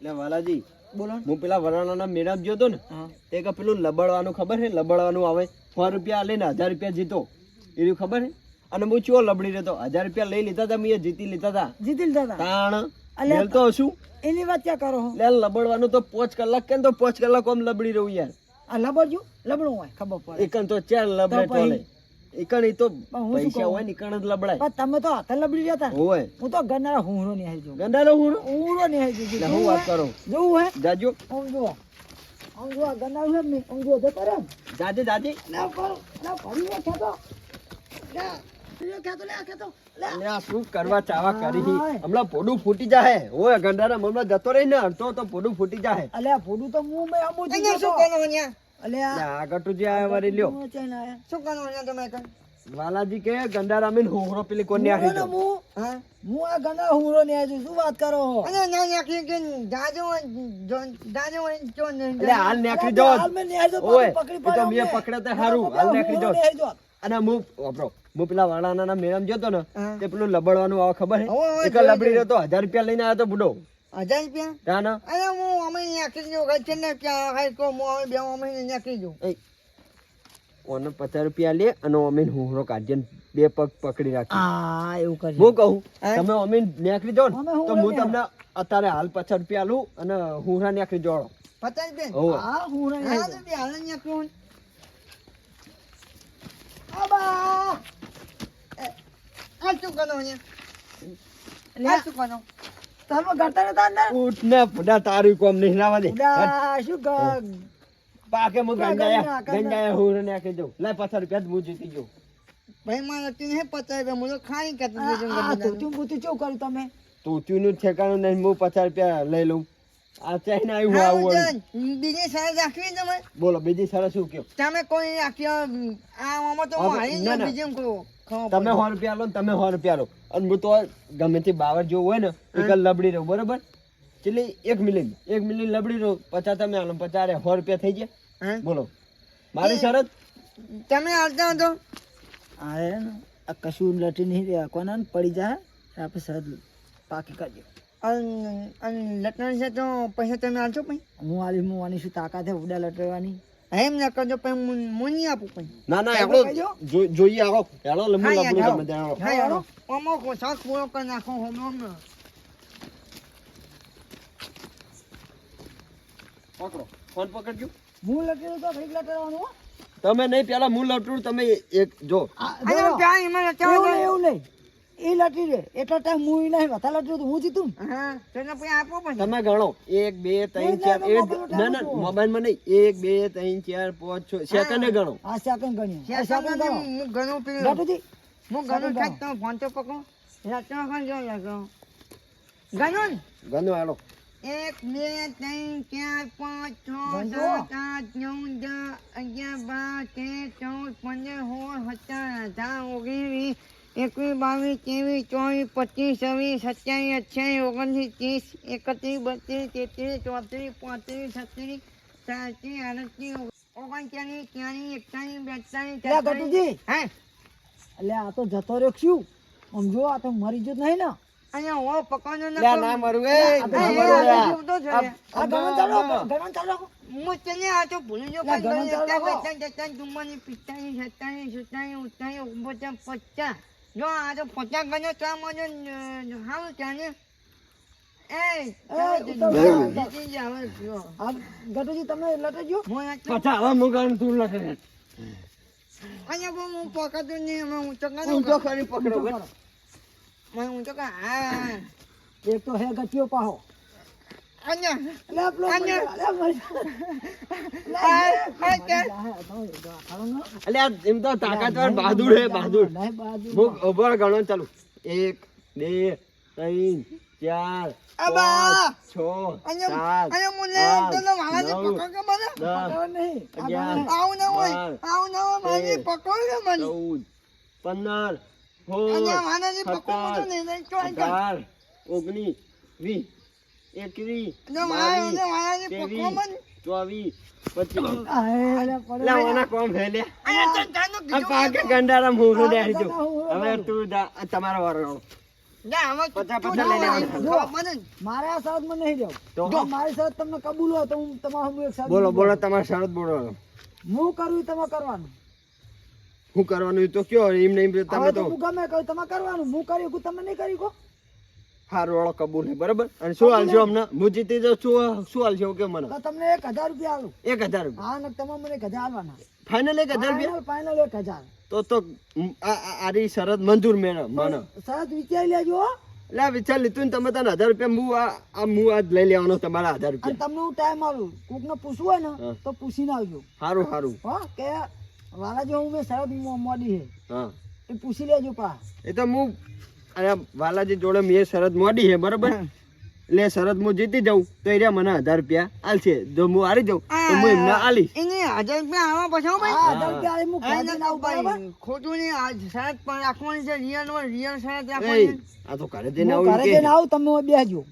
એટલે વાલાજી બોલો. હું પેલા વરાણાના મેળામાં ગયો તો ને તે કે પેલું લબડવાનું ખબર છે? લબડવાનું આવે. સો રૂપિયા લઈને હજાર રૂપિયા જીતો. એનું ખબર છે? અને હું ચો લબડી રહેતો? હજાર રૂપિયા લઈ લીધા હતા મેં જીતી લીધા હતા જીતી લીધા હતા તાણ. તો શું? એની વાત ક્યાં કરો હો? લબડવાનું તો પાંચ કલાક કેમ તો પાંચ કલાક આમ લબડી રહું યાર? આ લબડજો લબડું હોય ખબર પડે. એકન તો ચાર લબડે ટોલે એકન એ તો પૈસા હોય ને જ લબડાય. તમે તો હાથે લબડી જતા હતા. હોય. હું તો ગન્નારા હુંરો નહીં આવી જઉં ગંડાલો હું હુંરો નહીં આવી હું વાત કરો? જોવું હે? જાજો. આમ જો આમ જો ગન્નારું હે ને આમ જુઓ જતો રહે જાજે જાજે. ના પર ના ભરી ને ખેતો પોડું ગંડારા જતો રહી ને તો પોડું ફૂટી જાય અલ્યા પોડું તો જ જે હું વાલાજી કે પેલી કોની ને દો. મું હા હું? આ ગન્ના હુંરો નહીં આવી શું વાત કરો અને ના નાખી કે જાજો જાજો જો નહીં હાલ નીકળી અલ્યા, હાલ મેં નહીં આવી પકડી એ તો પાડો મેં અમને. હારું, હાલ હુંરો નીકળી જાઓ. નહીં આવી જઉં. અને હું વાપરો હું પેલા વાળાના મેળામાં જતો ને. તે પેલું લબડવાનું આવે ખબર હે? એક લબડી રહ્યો તો હજાર રૂપિયા લઈને આવ્યો તો બુડો. હજાર રૂપિયા ત્યાં? ના અરે હું અમે નાખી દઉં કઈ છે ને ક્યાં હાઈ કો હું અમે બે અમે નાખી દઉં ઓને પચાસ રૂપિયા લે અને અમીન હોહરો કાઢીએ બે પગ પકડી રાખી આ એવું કરી હું કહું તમે અમીન નીકળી જાઓ તો હું તમને અત્યારે હાલ પચાસ રૂપિયા લઉં અને હુંરા નીકળી જોડો પચાસ હુંરો હાલ આબા! આ શું કરો અહીંયા? આ શું કરો? તમે કરતા નતા અંદર? ઉઠ ને બુડા તારું કોમ નહીં નાવા દે શું પાકે હું ના, ગંજાયા ના, ના, ગંજાયા હુંરા નીકળી પચાસ રૂપિયા જ હું જીતી ગયો. ભાઈ મારે તું પચાસ રૂપિયા ખાઈ ઠેકાણું નહીં હું પચાસ રૂપિયા લઈ લઉં. આ ચાઈને આવ્યું આવું બીજી સારા રાખવી તમે? બોલો બીજી સારા શું કયો? તમે કોઈ આખી આ આમાં તો હું હારી બીજું તમે સો રૂપિયા લો તમે સો રૂપિયા લો. અને હું તો ગમે તે બાવર જેવું હોય ને એક લબડી રહું બરોબર? ચીલી એક મિલિન એક મિલિન લબડી રહું પચાસ તમે આલો પચાસ સો રૂપિયા થઈ ગયા. બોલો. મારી શરત? તમે આવતા હતો આ આ કશું લટી નહીં રહ્યા કોના ને પડી જાય આપણે શરત પાકી કરજો અને લટવાની છે તો પૈસા તમે હાલશો પછી હું આલી હું આની શું તાકાત છે ઉડા લટવાની એમ ના કરજો પછી હું હું આપું પછી ના ના આપણો જોઈએ આવો હેલો લંબુ હા, યાર, લબડું જાઓ. ગમે તે હાલો. હા યાર આમાં કો શાક પૂરો કરી નાખો હમણાં પકડો. ફોન પકડજો. હું લટેલું તો ઘડીક લટવાનું તમે નહીં પેલા હું લટું તમે એક જો. એવું નહીં. એ લટી રે એટલો ટાઈમ હું ઈ નહીં વધારે લટ્યું તો હું જીતું હા તેને પછી આપો પણ તમે ગણો. એક બે ત્રણ ના, ચાર ના, ના મોબાઈલમાં નહીં. એક બે ત્રણ ચાર પાંચ છ સેકન્ડે ગણો. આ સેકન્ડ ગણ્યું સેકન્ડ ગણો. હું ગણું પીલું. લટુજી. હું ગણું થાય તો ફોન તો પકો રાતનો ખાન જો લાગો ગણું ગણો હાલો. એક બે ત્રણ ચાર પાંચ છ સાત આઠ નવ દસ અગિયાર બાર તેર ચૌદ પંદર સોળ સત્તર અઢાર ઓગણીસ વીસ એકવીસ બાવીસ ત્રેવીસ ચોવીસ પચીસ છવ્વીસ સત્યાવીસ અઠ્યાવીસ ઓગણત્રીસ ત્રીસ એકત્રીસ બત્રીસ તેત્રીસ ચોત્રીસ પાંત્રીસ છત્રીસ સાડત્રીસ આડત્રીસ ઓગણચાલીસ ત્યાલીસ એકતાલીસ બેતાલીસ ગટુજી. હે? એટલે આ તો જતો રહ્યો શું સમજો આ તો મરી જ નહીં ને. અહીંયા હો પકડો લ્યા ના મરું એ. આ ના તો મરું લ્યા. જીવતો છે રે. આ ગણન ચાલુ ગણન ચાલુ. હું તને આ તો ભૂલી કઈ ગણન ચાલુ. પિસ્તાલીસ સત્તાવીસ સુડતાલીસ પચાસ. જો આ તો પચાસ ગણો તો આમાં જો હારું ચાલે એ ઉતાર, ઉતાર, જીતી જા, હવે જો. આ ગટુજી તમે લટજો હું આ તો- પછા હવે હું ગણું તું લખે અહીંયા બહુ હું પકડતો નહીં હવે હું તો તું તો ખરી પકડો. બસ. હું હું તો કહું, હા. એક તો હે ગટિયો પાહો. તો એ તો ખાડો ન. અલ્યા એમ તો તાકાતવાર બહાદુર હે બહાદુર. હું ઊભો ગણો ચાલુ એક બે ત્રણ ચાર! પાંચ છ સાત ચૌદ પંદર સોળ સત્તર. અઢાર ઓગણીસ વીસ તું જા તમારો વારો. મારે આ શરતમાં નહીં તો? મારી સાથ તમને કબૂલ હોય તો હું તમારું બોલો બોલો બોલું. તમારી શરત બોલો. હું કરું તમે કરવાનું. હું કરવાનું તો કયો એમ નહીં તમે તો તો હું ગમે કહું તમે કરવાનું. હું કર્યું તમે નહીં કરી કો હારું વાળો કબૂલ છે બરાબર? અને શું હાલશો અમને હું જીતી જાઉં શું શું હાલશો કે મને? તમને એક હજાર રૂપિયા આલું. એક હજાર રૂપિયા? હા તમે મને એક હજાર આલવાના. ફાઇનલ એક હજાર રૂપિયા? ફાઇનલ એક હજાર. તો તો આરી શરત મંજૂર મેં મને. શરત વિચારી લેજો હો. એટલે આ વિચાર લીધું ને તમે તને હજાર રૂપિયા હું આ હું આજ લઈ લેવાનો તમારા હજાર રૂપિયા. તમને હું ટાઈમ આવ્યું કોક ને પૂછવું હોય ને તો પૂછીને આવજો. સારું સારું હા કે વાલાજી હું મેં શરત મોડી હે હા. એ પૂછી લેજો પા. એ તો હું અરે વાલાજી જોડે મેં શરત મોડી છે બરોબર? એટલે શરત હું જીતી જાઉં તો એ રહ્યા મને હજાર રૂપિયા આલશે. જો હું હારી જાઉં તો હું એમને આલી હજાર રૂપિયા આવા પછી હો ભાઈ. ખોટું નહીં આ શરત પણ રાખવાની છે રિયલમાં રિયલ શરત રાખવાની આ તો ઘરે જઈને આવું ઘરે જઈને આવું તમે બેસજો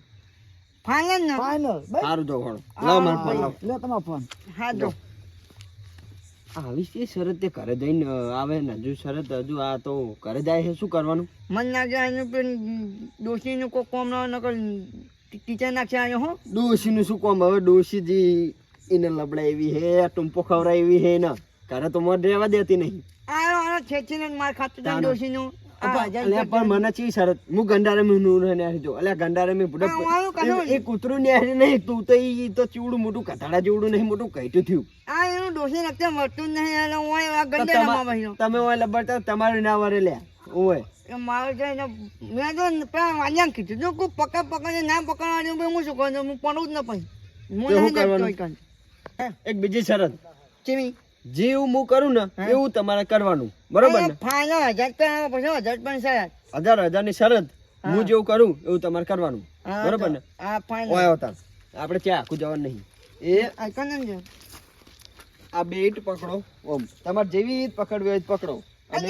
ફાઇનલ ને? ફાઇનલ સારું જો લાવ મારો ફોન લાવ. લે તમારો ફોન હા જો. આવી છે શરત તે ઘરે જઈને આવે ને હજુ શરત હજુ આ તો ઘરે જાય છે શું કરવાનું? મન ના જાય એનું પેલું ડોશીનું કોઈ કોમ ના નકર ટીચર નાખશે આવ્યો હો. ડોશીનું શું કોમ હવે? ડોશીજી એને લબડા એવી હે ટૂંપો ખવડાવી હે ને. ઘરે તો મોઢ રહેવા દેતી નહીં. આયો આયો છેચીને માર ખાતું. ડોશીનું. આ પણ મને ચી શરત? હું ગંડારે મેં નૂર જો અલ્યા ગંડારે મેં બુડક હા, વાળું કાઢો. એ- એ કૂતરું ને નહીં તું તો ઈ તો ચીવડું મોટું કથાડા જેવડું નહીં મોટું કઈટું થયું. આ એનું ડોશી રખતે મળતું નહીં એટલે હું આ તો ગંડેરામાં તમા- તમે ઓય લબડતા તમારે ના વરે લે ઓય. મારું છે ને મેં તો કીધું જો કોઈ પકડ પકડે ના પકડવાનું હું શું કરું હું પણ જ ન પછી હું નહીં કરવાનું? એક બીજી શરત. ચીમી. જેવું હું કરું ને એવું તમારે કરવાનું. બરોબર ને? હજાર રૂપિયા પછી હજાર પણ શરત હજાર હજારની શરત. હું. જેવું કરું એવું તમારે કરવાનું. બરોબર ને? ઓય આવતા આપણે ત્યાં આખું જવાનું નહીં. એ આ બે ઈંટ પકડો. ઓમ. તમારે જેવી ઈંટ પકડવી હોય પકડો. અને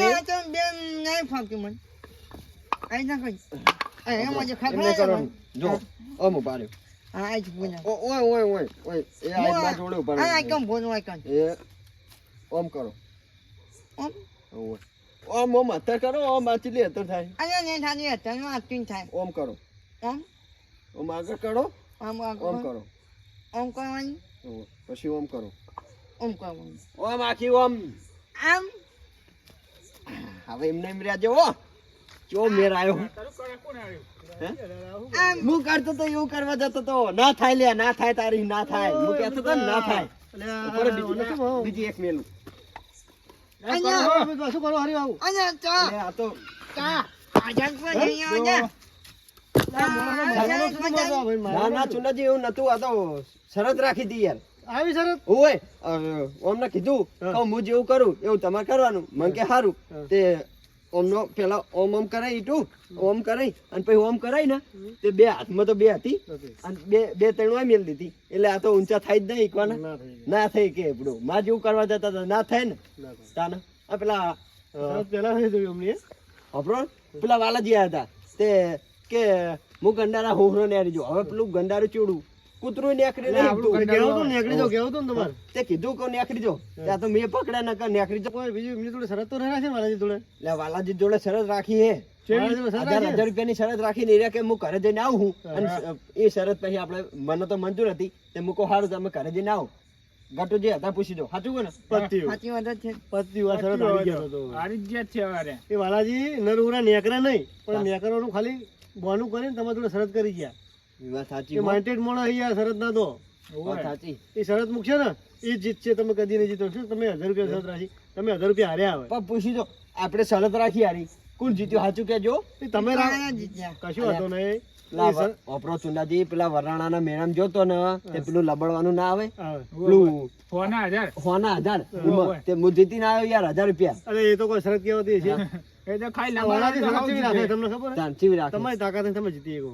બે નહીં ફાવતી મને. આઈ ના કઈ આ એમાં ખાખરા જો ઓમ આઈ જ પૂજા ઓય ઓય ઓય ઓય. એ આ બાજુ જોડે ઊભા આ રહ્યો. આઈકમ ભોનું આઈકમ એ ઓમ કરો. ઓમ? ઓય. ઓમ. ઓમ અત્યારે કરો ઓમ આચલી ચીલી થાય. અહીંયા ને થાની હતા નો આતીન થાય. ઓમ કરો. ઓમ? ઓમ આગળ કરો. આમ ઓમ કરો. ઓમ કરવાની? ઓય. પછી ઓમ કરો. ઓમ કરવાની. ઓમ આખી ઓમ. આમ? હવે એમને એમ રહ્યા જેવો ચો મેર આવ્યો? હે? કરતો તો એવું કરવા જતો તો. ના થાય લે ના થાય તારી ના થાય. હું કહેતો તો ના થાય. બીજી બીજી એક મેલું. શું કરો હરી આવું. અહીંયા ચા. અરે આ તો ચા. આજાન પર અહીંયા આવજે ના ના ચુનાજી એવું નતું. આ તો શરત રાખી હતી યાર. આવી શરત? ઓય અમને કીધું કે હું જેવું કરું એવું તમારે કરવાનું. મને કે સારું તે ઓમનો પેલા ઓમ ઓમ કરાય ઈટું. ઓમ કરાય. અને પછી ઓમ કરાય ને તે બે હાથમાં તો બે હતી. અને બે બે ત્રણ મેલ દીધી. એટલે આ તો ઊંચા થાય જ નહીં ઈકવાના. ના થઈ કે. એપડું માં જેવું કરવા જતા હતા ના થાય ને. તાને. આ પેલા પેલા જોયું અમને? અપરો પેલા વાલાજી આવ્યા હતા. તે કે હું ગંડારા હોહરો ને જો હવે પેલું ગંડારું ચીવડું. કૂતરું નેકરી નહીં તું. કેવું તું તમારે. તે કીધું કે નેકરી જો ત્યાં તો મેં પકડ્યા ન કર નેકરી જો બીજું એમની જોડે શરત તો નહીં રાખી જોડે? એટલે વાલાજી જોડે શરત રાખી હે. વાલાજી જોડે શરત હજાર રૂપિયાની શરત રાખી નહીં કે હું ઘરે જઈને આવું અને એ શરત પછી આપણે મને તો મંજૂર હતી. તે મૂકો સારું તમે ઘરે જઈને આવો. ગટુ જે હતા પૂછી દો સાચું ને? સાચી વાત જ છે. પતિ વાર શરત આવી ગયો. હતો એ વાલાજી નરઉરા નેકરા નહીં પણ નેકરાનું ખાલી બોનું કરીને તમે જોડે શરત કરી ગયા. એ વાત સાચી એ મોણા અહીંયા શરત ના દો વાત સાચી. એ શરત મૂકશે ને એ જીતશે. તમે કદી નહીં જીતો શું તમે હજાર રૂપિયા શરત રાખી. તમે હજાર રૂપિયા હાર્યા આવે પણ પૂછી દો આપણે શરત રાખી યારી કોણ જીત્યું? સાચું કેજો તમે કશું હતો નહીં. ઓપરો ચુંડાજી પેલા વરાણાના મેળામાં જોતો ને તે પેલું લબડવાનું ના આવે. પેલું હોના હજાર. એમાં તે હું જીતીને આવ્યો યાર હજાર રૂપિયા. અરે એ તો કોઈ શરત કહેવાતી છે શરત કેવી રાખે તમને ખબર તમારી તાકાત તમે જીતી શકો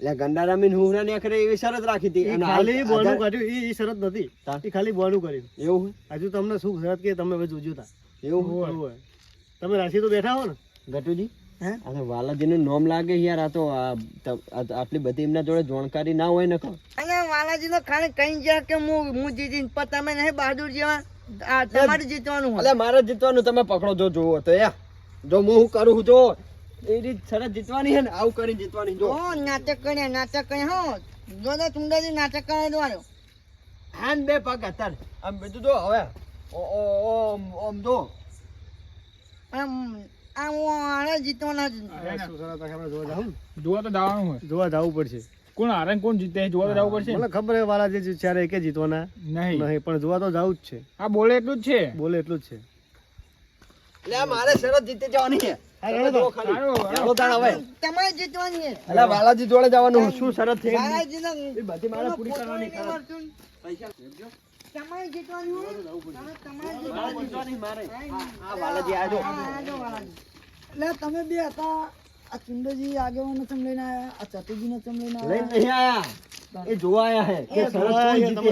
એટલે ગંડારા મીન હુંરા ને આખરે એવી શરત રાખી હતી. અને ખાલી હાલ બોનું કાઢ્યું એ- એ શરત નથી. એ ખાલી બોનું કર્યું. એવું હજુ તમને શું શરત કે તમે હવે જોજો તા એવું હોય. તમે રાશિ તો બેઠા હો ને? ગટુજી? અને વાલાજીનું નામ લાગે યાર આ તો આટલી બધી એમના જોડે જાણકારી ના હોય નકો. અને વાલાજી નો ખાલી કઈ ગયા કે હું હું જીતી પણ તમે નહીં બહાદુર જેવા આ તમારે જીતવાનું એટલે અલે મારે જીતવાનું તમે પકડો જો જોવો તો યા. જો હું કરું છું જો. એ રીત શરત જીતવાની છે ને આવું કરીને જીતવાની જો. નાટક કર્યા નાટક કર્યા હો. જો તો ચુંડાજી નાટક કરે દોડ્યો હાન બે પગ અત્યારે આમ બીજું જો હવે. ઓ ઓ ઓમ ઓમ જો. આમ આમ આને જીતવાના જ હવે શું શરત રાખે આપણે જોવા જાઉં જોવા તો હોય. જોવા જવું પડશે. કોણ હારે કોણ જીતે? જોવા તો જવું પડશે મને ખબર છે વાલાજી ચારે એકે જીતવાના. નહીં. નહીં પણ જોવા તો જવું જ છે. આ બોલે એટલું જ છે. બોલે એટલું જ છે. એટલે આ મારે શરત જીતી જવાની છે. બાલાજી જોડે જવાનું શું શરત છે? તમે બે હતા. આ ચુંડોજી આગેવાનો ચમ લઈને આયા? આ ચતુજીને ચમ લઈને લઈને આયા નહીં આયા. એ જોવા આયા હે. કે શરત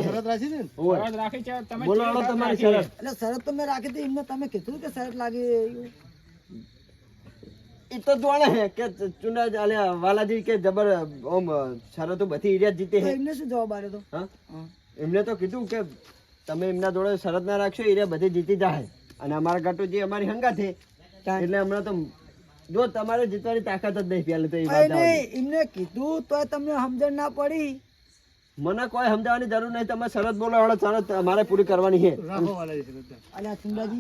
શરત રાખી છે ને? શરત રાખી છે. તમે બોલો તમારી? શરત એટલે શરત તો મેં રાખી હતી. એમને તમે કીધું કે શરત લાગી એ તો જોણે હે કે ચુના અલ્યા વાલાજી કે જબર ઓમ શરતો બધી એરિયા જીતે હે. એમને શું જવાબ આવ્યો તો? હા? હા. એમને તો કીધું કે તમે એમના જોડે શરત ના રાખશો એરિયા બધી જીતી જાય અને અમારા ગટુજી અમારી હંગા છે એટલે હમણાં તો જો તમારે જીતવાની તાકાત જ નહીં પહેલે તો એ વાત એમને કીધું તો તમને સમજણ ના પડી. મને કોઈ સમજાવવાની જરૂર નહીં તમે શરત બોલો શરત અમારે પૂરી કરવાની છે રાખો વાલાજી અલ્યા આ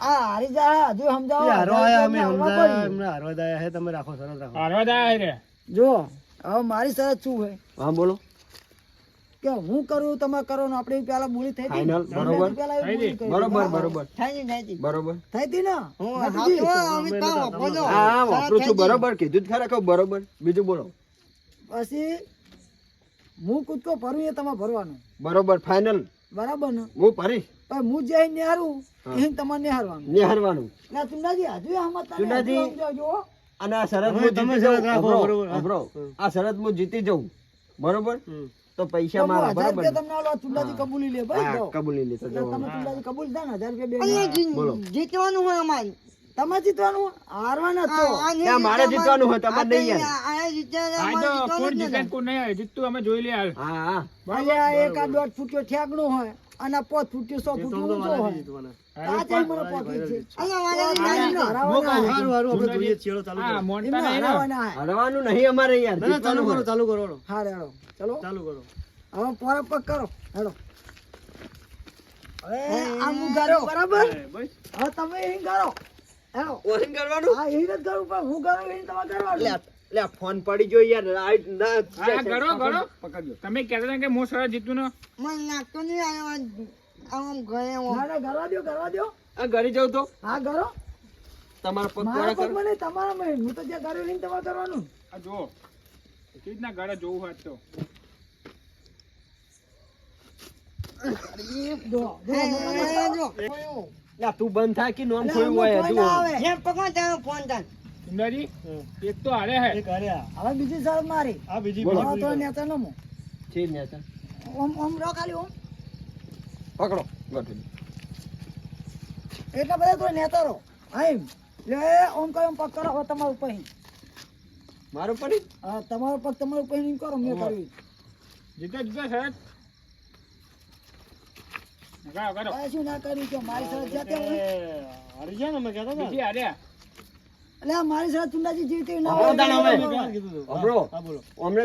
હારી જા હજુ સમજાવો હારવા અમે સમજાયા પડી. હારવા જ આયા તમે રાખો શરત રાખો. હારવા જ રે. જો હવે મારી શું હા બોલો. કે હું કરું તમે કરો ને આપણે પેલા બોલી થઈ હતી બરોબર. બરોબર બરોબર. થાય છે, થાય બરોબર. થઈ હતી ને? હું વાપરું છું. બરોબર કીધું જ ખરા બરોબર. બીજું બોલો. પછી હું કૂદકો ભરું એ તમારે ભરવાનું. બરોબર ફાઇનલ બરાબર ને? હું ભરીશ. પણ હું જે નિહારું એ તમારે નિહારવાનું. નિહારવાનું. ના ચુંડાજી હજુ આમાં તમે ચુંડાજી. અને આ શરત હું તમે જીતી શરત જાઉં. રાખો, બરોબર, આ શરત હું જીતી જાઉં. બરોબર? તો પૈસા મારા બરાબર તમને આલો, ચુંડાજી કબૂલી લે ભાઈ. કબૂલી લે તમે ચુંડાજી કબૂલ થાય ને હજાર રૂપિયા બે જી- જીતવાનું હોય અમારે. તમે જીતવાનું હારવાના મારે જીતવાનું. હોય, તમારે નહીં યાર. આયા જીત્યા આ અમારે તો કોણ જીતે કોણ નહીં જીતતું અમે જોઈ લે હા હા. અલ્યા એક આ દોઢ ફૂટ્યો ઠેકણું હોય. અને પોત ફૂટ્યો સો ફૂટ્યો ઊંચો હોય. આ જઈ મને પોકી છે સારું આપણે જોઈએ છીએ. ચાલો હા કરો. મોનતા નહીં અમારે યાર. ના ચાલુ કરો ચાલુ કરો. હા રેડો ચલો. ચાલુ કરો. હવે પર પગ કરો. હેડો હવે આ હું ગારો બરાબર? બસ. હવે તમે અહીં ગારો હેડો ઓરિંગ કરવાનું હા અહીં જ કરું પણ હું ગારો અહીં તમારે કરવાનું લે ફોન પડી ગયો યાર લાઈટ ના આ ગણો ગણો. પકડજો. તમે કહેતા હતા કે મો સરા જીતું નો? મને લાગતું નહીં આયો આ- આમ ઘરે આવો. ના ના કરવા દો કરવા દો આ ઘરે જાવ તો. હા કરો તમારા પગ કોરા. પગ મને તમારા મે હું તો જે ગારો લઈને તમારે કરવાનું. આ જો કેવી રીતના ઘરે જોવું હોય તો. તું બંધ થાય કે નોમ ખોયું હોય ના. જેમ પકડો ફોન થાય. સુંદરજી હમ. એક તો હારે હે. એક હાર્યા. હવે બીજી શરત મારી. આ બીજી બોલો. તો કરો. નેતા નમો છે જ ને ઓમ ઓમ રો ખાલી ઓમ. પકડો. ગોઠવી. એટલા બધા તો નેતા રહો. એમ લે ઓમ કરો ઓમ કરો. મારું પડી હા તમારો પગ તમારું કરો મેં કર્યું. જીતા જીતા કરો કરો હવે શું ના કર્યું કે મારી સાથે જાતે હારી ને અમે કહેતા હતા. બીજી હારે. મારી ચુંડાજી જીતી ના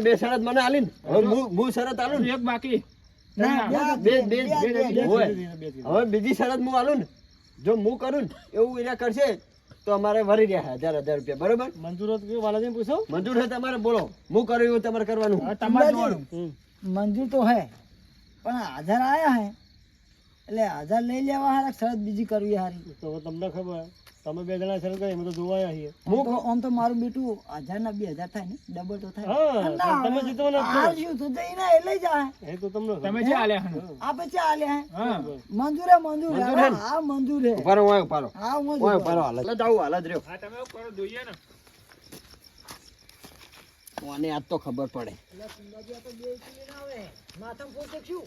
બે શરત મને હવે હું શરત આલું એક બાકી. હવે બીજી શરત હું આલું ને જો હું કરું એવું એના કરશે તો અમારે વરી રહ્યા હજાર હજાર રૂપિયા. બરોબર? મંજૂર પૂછો? મંજૂર છે તમારે બોલો. હું કરું એવું તમારે કરવાનું. તમારે મંજૂર તો હે પણ હાજર આયા હે. એટલે હાજર લઈ લેવા હારા શરત બીજી કરવી હારી? તો તમને ખબર. તમે બે જણા શરત કરી તો જોવા આવ્યા હું આમ તો આમ તો મારું બેટું હજાર ના બે હજાર થાય ને ડબલ તો થાય. હા, તમે જીતવાના જ છો. હાર શું તો દઈ ના લઈ જા એ તો તમને તમે જે આલે હે. આ પછી આલે હે. હા. મંજૂર હે મંજૂર હે હા મંજૂર. હે ઉભારો હોય ઉભારો. હા હોય મંજૂર ઉભારો. હાલ જ. આવું હાલ જ રહ્યો. હા તમે કરો જોઈએ ને. મને આજ તો ખબર પડે. માથામાં પોતે શું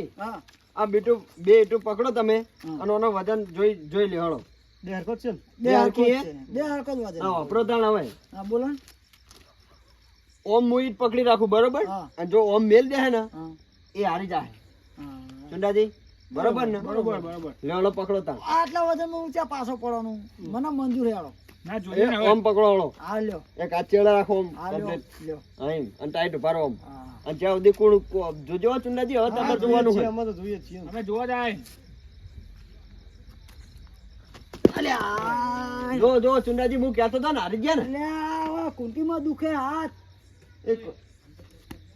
એ હા. આ બીટું બે ઈટું પકડો તમે અને એનો વજન જોઈ જોઈ લે હળો બે હરકત છે બે હરકત છે. બે હરકત વજન હા વાપરો તાણ હવે. હા બોલો ઓમ હું પકડી રાખું બરોબર? અને જો ઓમ મેલ દે ને એ હારી જાય. ચુંડાજી? બરોબર ને? બરોબર બરોબર. લેવડો પકડો તા આટલા વજન ઊંચા પાછો પડવાનું? મને મંજૂર હેડો ના જોઈએ ને ઓમ પકડો આ લ્યો. એક હાથ ચેડા રાખો ઓમ લ્યો complete. લ્યો. હા એમ અને ટાઈટ ઊભા ઓમ. અને જ્યાં સુધી કોણ જોજો ચુંડાજી હવે તમારે જોવાનું છીએ, અમે તો જોઈએ છીએ. અમે જોવા જાય. જો જો ચુંડાજી હું કહેતો હતો ને હારી ગયા ને. કુંટીમાં દુખે હાથ. એક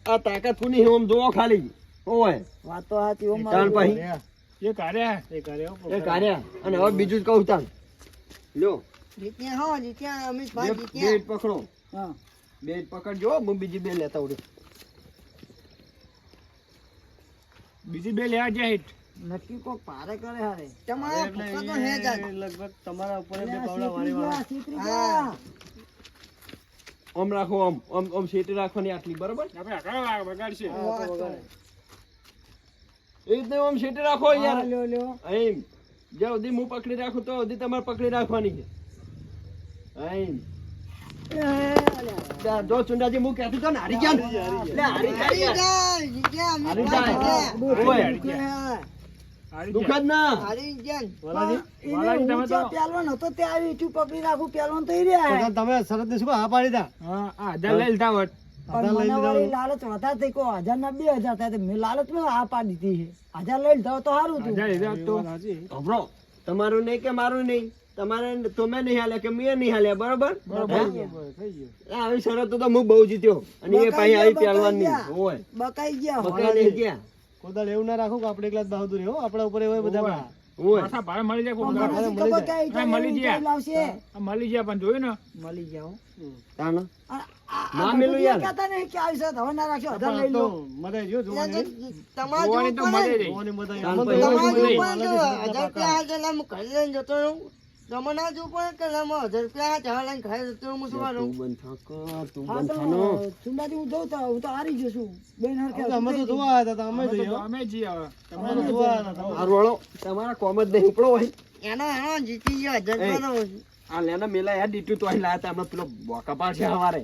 આ તાકાત કોની ઓમ જોવો ખાલી. ઓય વાત તો. એ કાર્ય એ એ કાર્યા અને હવે બીજું જ કહું તાણ લ્યો. જીત્યા હો જીત્યા અમિતભાઈ જીત્યા બે પકડો. હા. બે પકડજો હું બીજી બે લેતા આવડે. બીજી બે લેવા જાય નક્કી કોક પારે કરે હારે. તમારા એટલે તો હે જ. લગભગ તમારા ઉપર બે પાવડા વાળી. ઓમ રાખો ઓમ ઓમ ઓમ સીટી રાખવાની આટલી બરોબર? આપણે બગાડશે. એ રીતે ઓમ સીટી રાખો યાર લ્યો, લ્યો. એમ. જ્યાં સુધી હું પકડી રાખું તો સુધી તમારે પકડી રાખવાની છે. તમે શરત ને શું હા પાડી હજાર લઈ લીધા. લાલચ વધારે થઈ હજાર ના બે હજાર થાય મેં લાલચમાં આ પાડી દીધી હજાર લઈ લીધા તો સારું હતું. તમારું નહીં કે મારું નહીં? તમારે તમે નહીં હાલે કે મેં નહીં હાલે બરોબર? આવી શરતો તો હું બહુ જીત્યો. અને એ પાછી આવી પહેલવાની હોય. બકાઈ ગયા બકાઈ નહીં ગયા. કોદાળ એવું ના રાખો કે આપણે એકલા બહાદુર હો. આપણા ઉપર એવા બધા ઓય. હોય. બધું મેલું યાર. કહેતા નહીં કે આવી સાથે હવે ના રાખશો હજાર લઈ પણ લો. તો મદાઈ જો જોવાની. તમારા જોવાની તો જેવું મળી પડે રહી જોવાની મદાઈ. તાન આમાં તો પછી એવું એવું બધું બધું તમારા અલગ જ હજાર રૂપિયા જતો રહું તમે ના જોવું પડે કે ના મારે હજાર રૂપિયા ચા લઈને ખાઈ જતો હું શું તું બંધ થાક તું હા બંધ થાનો. ચુંડાજી હું જોઉં તો હું તો હારી ગયો છું. બેન હરખે અમે તો જોવા આવ્યા હતા, અમે અમે તો અમે જઈએ હવે. અમે જોવા આવ્યા હતા, આ રોળો તમારા કોમ જ નહીં ઉપડો હોય એનો એનો જીતી ગયો હજાર રૂપિયાનો આ લેના મેલા યાર ડીટુ તો અહીં લાયા હતા હમણાં પેલો બોકા પાડશે હવારે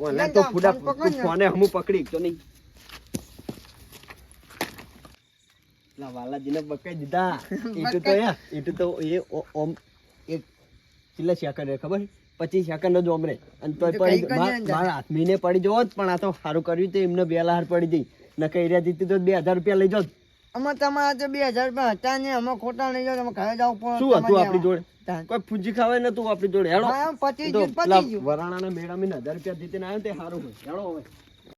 ઓલા તો ફૂડા ફોન પકડ ને. ફોને હમું પકડી તો નહીં. લા વાલાજીને બકાઈ દીધા. ઈટુ તો યા ઈટુ તો એ ઓમ એક કેટલા સેકન્ડ રે ખબર? પચીસ સેકન્ડ જ ઓમરે અને તો પડી મારા હાથમીને પડી જવો પણ આ તો સારું કર્યું તો એમને બે લાહાર પડી ગઈ કહી રહ્યા જીતી તો બે હજાર રૂપિયા લઈ જાઓ અમે તમારા તો બે હજાર રૂપિયા હતા ને અમે ખોટા નહીં જાઓ તમે ઘરે જાવ પણ શું હતું આપણી જોડે? કોઈ પૂંજી ન નતું આપણી જોડે? હેડો પચીસ તો. વરાણાના મેળામાં હજાર રૂપિયા જીતીને આવ્યો તે સારું હોય. હેડો હવે.